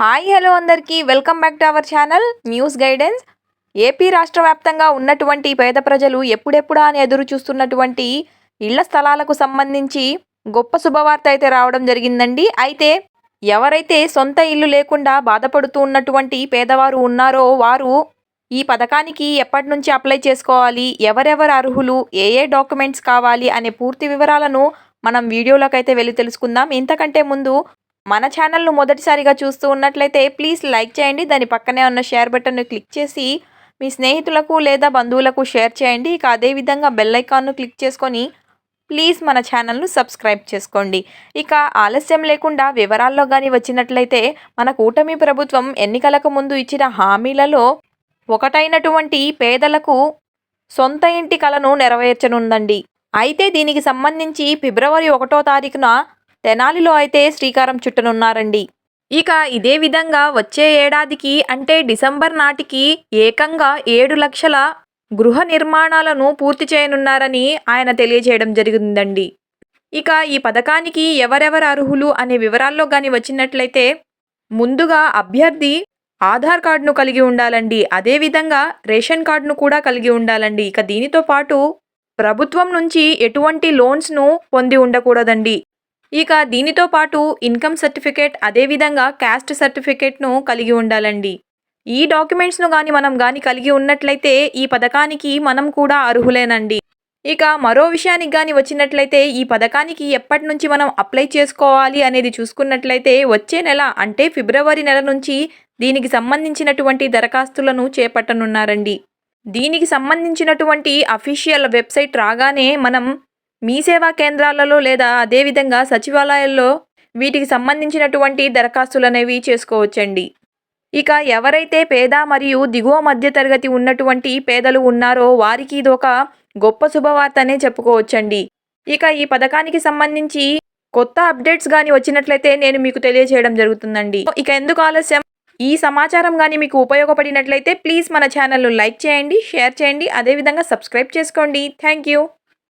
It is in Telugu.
హాయ్ హలో అందరికీ. Welcome back to our channel news guidance. AP రాష్ట్ర వ్యాప్తంగా ఉన్నటువంటి పేద ప్రజలు ఎప్పుడెప్పుడా అని ఎదురు చూస్తున్నటువంటి ఇళ్ళ స్థలాలకు సంబంధించి గొప్ప శుభవార్త అయితే రావడం జరిగిందండి. అయితే ఎవరైతే సొంత ఇల్లు లేకుండా బాధపడుతూ ఉన్నటువంటి పేదవారు ఉన్నారో వారు ఈ పథకానికి ఎప్పటి నుంచి అప్లై చేసుకోవాలి? ఎవరెవరు అర్హులు? ఏ ఏ డాక్యుమెంట్స్ కావాలి? అనే పూర్తి వివరాలను మనం వీడియోలోకి అయితే వెళ్ళి తెలుసుకుందాం. ఇంతకంటే ముందు మన ఛానల్ను మొదటిసారిగా చూస్తూ ఉన్నట్లయితే ప్లీజ్ లైక్ చేయండి. దాని పక్కనే ఉన్న షేర్ బటన్ను క్లిక్ చేసి మీ స్నేహితులకు లేదా బంధువులకు షేర్ చేయండి. ఇక అదేవిధంగా బెల్ ఐకాన్ను క్లిక్ చేసుకొని ప్లీజ్ మన ఛానల్ను సబ్స్క్రైబ్ చేసుకోండి. ఇక ఆలస్యం లేకుండా వివరాల్లో కానీ వచ్చినట్లయితే మన కూటమి ప్రభుత్వం ఎన్నికలకు ముందు ఇచ్చిన హామీలలో ఒకటైనటువంటి పేదలకు సొంత ఇంటి కలను నెరవేర్చనుందండి. అయితే దీనికి సంబంధించి ఫిబ్రవరి ఒకటో తారీఖున తెనాలిలో అయితే శ్రీకారం చుట్టనున్నారండి. ఇక ఇదే విధంగా వచ్చే ఏడాదికి అంటే డిసెంబర్ నాటికి ఏకంగా ఏడు లక్షల గృహ నిర్మాణాలను పూర్తి చేయనున్నారని ఆయన తెలియజేయడం జరిగిందండి. ఇక ఈ పథకానికి ఎవరెవరు అర్హులు అనే వివరాల్లో కానీ వచ్చినట్లయితే ముందుగా అభ్యర్థి ఆధార్ కార్డును కలిగి ఉండాలండి. అదేవిధంగా రేషన్ కార్డును కూడా కలిగి ఉండాలండి. ఇక దీనితో పాటు ప్రభుత్వం నుంచి ఎటువంటి లోన్స్ను పొంది ఉండకూడదండి. ఇక దీనితో పాటు ఇన్కమ్ సర్టిఫికేట్ అదేవిధంగా క్యాస్ట్ సర్టిఫికేట్ను కలిగి ఉండాలండి. ఈ డాక్యుమెంట్స్ను కానీ మనం కానీ కలిగి ఉన్నట్లయితే ఈ పథకానికి మనం కూడా అర్హులేనండి. ఇక మరో విషయానికి కానీ వచ్చినట్లయితే ఈ పథకానికి ఎప్పటి నుంచి మనం అప్లై చేసుకోవాలి అనేది చూసుకున్నట్లయితే వచ్చే నెల అంటే ఫిబ్రవరి నెల నుంచి దీనికి సంబంధించినటువంటి దరఖాస్తులను చేపట్టనున్నారండి. దీనికి సంబంధించినటువంటి అఫీషియల్ వెబ్సైట్ రాగానే మనం మీ సేవా కేంద్రాలలో లేదా అదేవిధంగా సచివాలయాల్లో వీటికి సంబంధించినటువంటి దరఖాస్తులు అనేవి చేసుకోవచ్చండి. ఇక ఎవరైతే పేద మరియు దిగువ మధ్యతరగతి ఉన్నటువంటి పేదలు ఉన్నారో వారికి ఇది ఒక గొప్ప శుభవార్త అనే చెప్పుకోవచ్చండి. ఇక ఈ పథకానికి సంబంధించి కొత్త అప్డేట్స్ కానీ వచ్చినట్లయితే నేను మీకు తెలియజేయడం జరుగుతుందండి. ఇక ఎందుకు ఆలస్యం? ఈ సమాచారం కానీ మీకు ఉపయోగపడినట్లయితే ప్లీజ్ మన ఛానల్ను లైక్ చేయండి షేర్ చేయండి అదేవిధంగా సబ్స్క్రైబ్ చేసుకోండి. Thank you.